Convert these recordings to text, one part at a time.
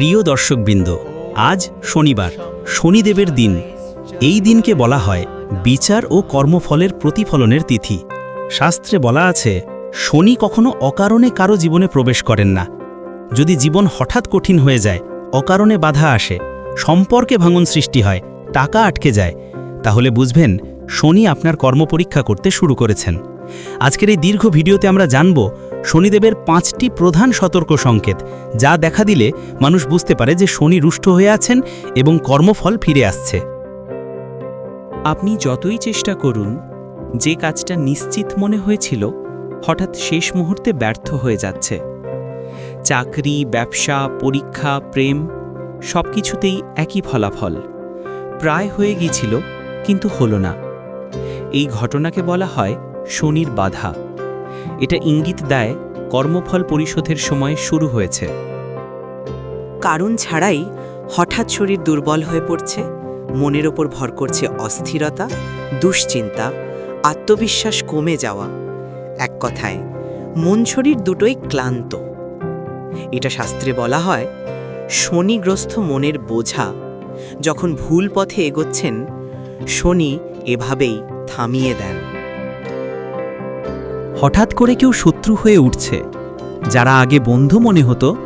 প্রিয় দর্শকবৃন্দ, আজ শনিবার, শনিদেবের দিন। এই দিনকে বলা হয় বিচার ও কর্মফলের প্রতিফলনের তিথি। শাস্ত্রে বলা আছে, শনি কখনো অকারণে কারও জীবনে প্রবেশ করেন না। যদি জীবন হঠাৎ কঠিন হয়ে যায়, অকারণে বাধা আসে, সম্পর্কে ভাঙন সৃষ্টি হয়, টাকা আটকে যায়, তাহলে বুঝবেন, শনি আপনার কর্মপরীক্ষা করতে শুরু করেছেন। আজকের এই দীর্ঘ ভিডিওতে আমরা জানব শনিদেবের পাঁচটি প্রধান সতর্ক সংকেত, যা দেখা দিলে মানুষ বুঝতে পারে যে শনি রুষ্ট হয়ে আছেন এবং কর্মফল ফিরে আসছে। আপনি যতই চেষ্টা করুন, যে কাজটা নিশ্চিত মনে হয়েছিল, হঠাৎ শেষ মুহূর্তে ব্যর্থ হয়ে যাচ্ছে। চাকরি, ব্যবসা, পরীক্ষা, প্রেম সব কিছুতেই একই ফলাফল। প্রায় হয়ে গিয়েছিল, কিন্তু হলো না। এই ঘটনাকে বলা হয় শনির বাধা। এটা ইঙ্গিত দেয় কর্মফল পরিশোধের সময় শুরু হয়েছে। কারণ ছাড়াই হঠাৎ শরীর দুর্বল হয়ে পড়ছে, মনের ওপর ভর করছে অস্থিরতা, দুশ্চিন্তা, আত্মবিশ্বাস কমে যাওয়া। এক কথায়, মন শরীর দুটোই ক্লান্ত। এটা শাস্ত্রে বলা হয়, শনিগ্রস্ত মনের বোঝা। যখন ভুল পথে এগোচ্ছেন, শনি এভাবেই থামিয়ে দেন। হঠাৎ করে কেউ শত্রু হয়ে উঠছে। যারা আগে বন্ধু মনে হতো,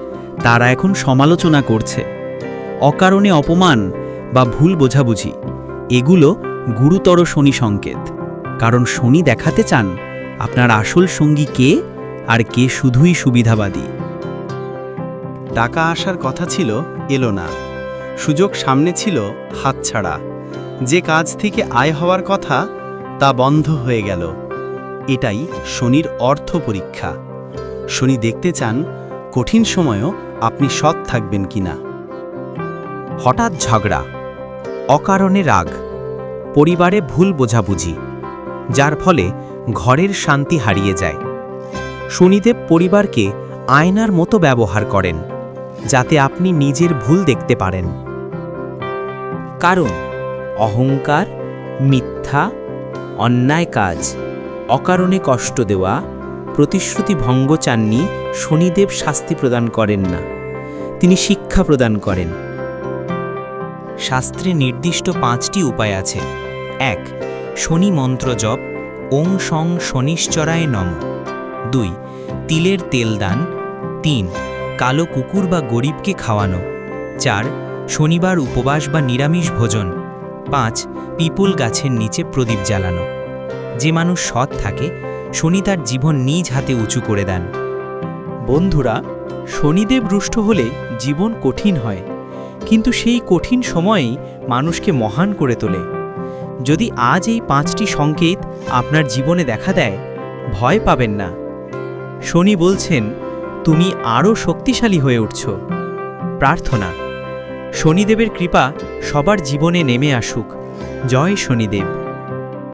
তারা এখন সমালোচনা করছে। অকারণে অপমান বা ভুল বোঝাবুঝি, এগুলো গুরুতর শনি সংকেত। কারণ শনি দেখাতে চান, আপনার আসল সঙ্গী কে আর কে শুধুই সুবিধাবাদী। টাকা আসার কথা ছিল, এলো না। সুযোগ সামনে ছিল, হাতছাড়া। যে কাজ থেকে আয় হওয়ার কথা, তা বন্ধ হয়ে গেল। এটাই শনির অর্থ পরীক্ষা। শনি দেখতে চান কঠিন সময়ও আপনি সৎ থাকবেন কিনা। হঠাৎ ঝগড়া, অকারণে রাগ, পরিবারে ভুল বোঝাবুঝি, যার ফলে ঘরের শান্তি হারিয়ে যায়। শনিদেব পরিবারকে আয়নার মতো ব্যবহার করেন, যাতে আপনি নিজের ভুল দেখতে পারেন। কারণ, অহংকার, মিথ্যা, অন্যায় কাজ। অকারণে কষ্ট দেওয়া, প্রতিশ্রুতি ভঙ্গ চাননি, শনিদেব শাস্তি প্রদান করেন না। তিনি শিক্ষা প্রদান করেন। শাস্ত্রে নির্দিষ্ট পাঁচটি উপায় আছে। এক, শনি মন্ত্র জপ, ওং সং শনিশ্চরায় নম। দুই, তিলের তেল দান। তিন, কালো কুকুর বা গরিবকে খাওয়ানো। চার, শনিবার উপবাস বা নিরামিষ ভোজন। পাঁচ, পিপুল গাছের নিচে প্রদীপ জ্বালানো। যে মানুষ সৎ থাকে, শনি তার জীবন নিজ হাতে উঁচু করে দেন। বন্ধুরা, শনিদেব রুষ্ট হলে জীবন কঠিন হয়, কিন্তু সেই কঠিন সময়েই মানুষকে মহান করে তোলে। যদি আজ এই পাঁচটি সংকেত আপনার জীবনে দেখা দেয়, ভয় পাবেন না। শনি বলছেন, তুমি আরও শক্তিশালী হয়ে উঠছ। প্রার্থনা, শনিদেবের কৃপা সবার জীবনে নেমে আসুক। জয় শনিদেব।